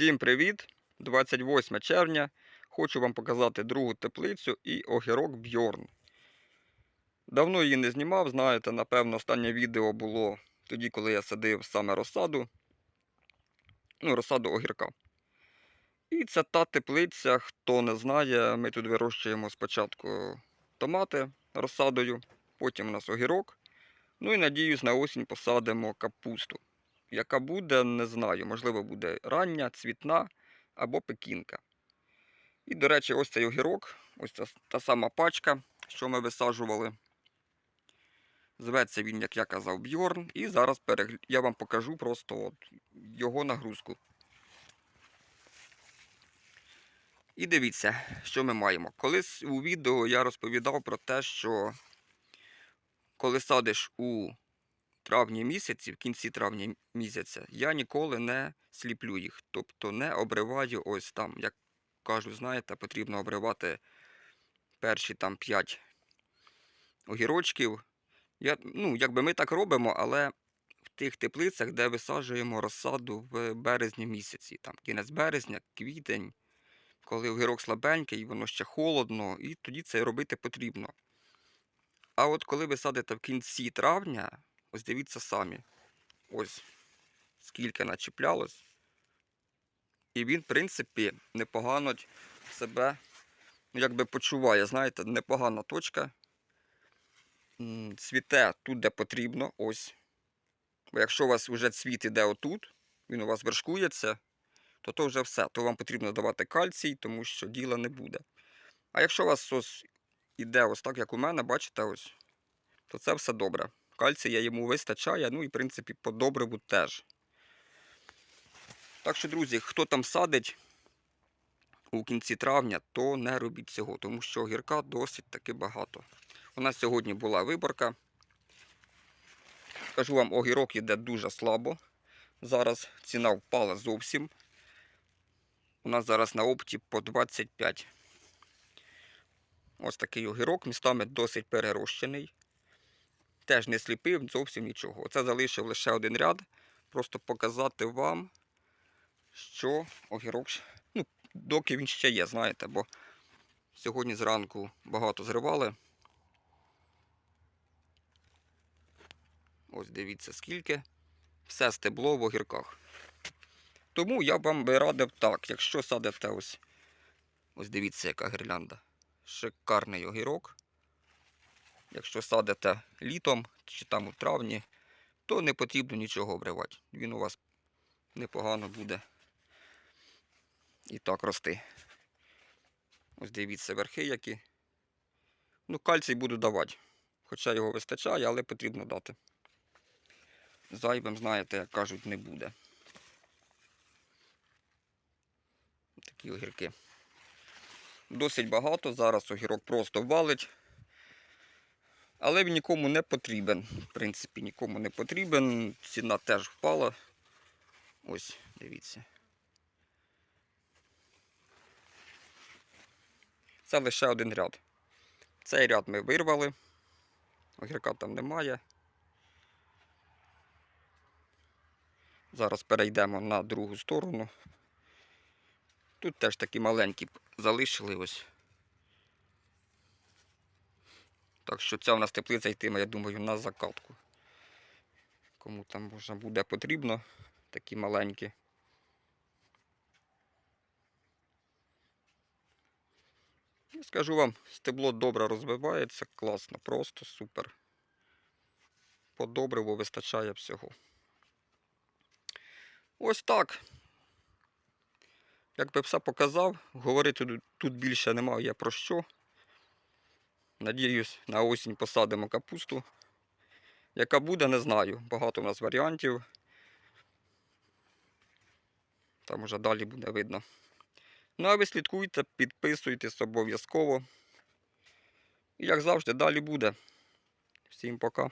Всім привіт! 28 червня. Хочу вам показати другу теплицю і огірок Бьорн. Давно її не знімав, знаєте, напевно, останнє відео було тоді, коли я садив саме розсаду. Ну, розсаду огірка. І це та теплиця, хто не знає, ми тут вирощуємо спочатку томати розсадою, потім у нас огірок. Ну і надіюсь, на осінь посадимо капусту. Яка буде, не знаю. Можливо, буде рання, цвітна або пекінка. І, до речі, ось цей огірок, ось ця та сама пачка, що ми висаджували. Зветься він, як я казав, Бьорн. І зараз перегля... я вам покажу просто от його нагрузку. І дивіться, що ми маємо. Колись у відео я розповідав про те, що коли садиш у травні місяці, в кінці травня місяця, я ніколи не сліплю їх. Тобто не обриваю ось там, як кажуть, знаєте, потрібно обривати перші там 5 огірочків. Я, ну, якби ми так робимо, але в тих теплицях, де висаджуємо розсаду в березні місяці, там кінець березня, квітень, коли огірок слабенький, воно ще холодно, і тоді це робити потрібно. А от коли ви садите в кінці травня, ось дивіться самі, ось скільки начіплялось. І він, в принципі, непогано себе ну, якби почуває, знаєте, непогана точка. Цвіте тут, де потрібно, ось. Бо якщо у вас вже цвіт іде отут, він у вас вершкується, то то вже все. То вам потрібно давати кальцій, тому що діла не буде. А якщо у вас ось іде ось так, як у мене, бачите, ось, то це все добре. Кальція йому вистачає, ну і в принципі по добриву теж. Так що, друзі, хто там садить у кінці травня, то не робіть цього, тому що огірка досить таки багато. У нас сьогодні була виборка. Скажу вам, огірок йде дуже слабо. Зараз ціна впала зовсім. У нас зараз на опті по 25. Ось такий огірок, містами досить перерощений. Теж не сліпив зовсім нічого. Оце залишив лише один ряд. Просто показати вам, що огірок, ну, доки він ще є, знаєте, бо сьогодні зранку багато зривали. Ось дивіться скільки. Все стебло в огірках. Тому я вам би радив так, якщо садите ось, ось дивіться, яка гірлянда. Шикарний огірок. Якщо садите літом чи там у травні, то не потрібно нічого обривати. Він у вас непогано буде і так рости. Ось дивіться верхи які. Ну, кальцій буду давати. Хоча його вистачає, але потрібно дати. Зайвим, знаєте, як кажуть, не буде. Такі огірки. Досить багато. Зараз огірок просто валить. Але він нікому не потрібен. В принципі, нікому не потрібен. Ціна теж впала. Ось, дивіться. Це лише один ряд. Цей ряд ми вирвали. Огірка там немає. Зараз перейдемо на другу сторону. Тут теж такі маленькі залишили ось. Так що ця у нас теплиця йтиме, я думаю, на закатку. Кому там може буде потрібно, такі маленькі. І скажу вам, стебло добре розвивається, класно, просто супер. По добриву вистачає всього. Ось так. Як би все показав, говорити тут більше немає про що. Надіюсь, на осінь посадимо капусту. Яка буде, не знаю. Багато у нас варіантів. Там уже далі буде видно. Ну, а ви слідкуйте, підписуйтесь обов'язково. І як завжди, далі буде. Всім пока.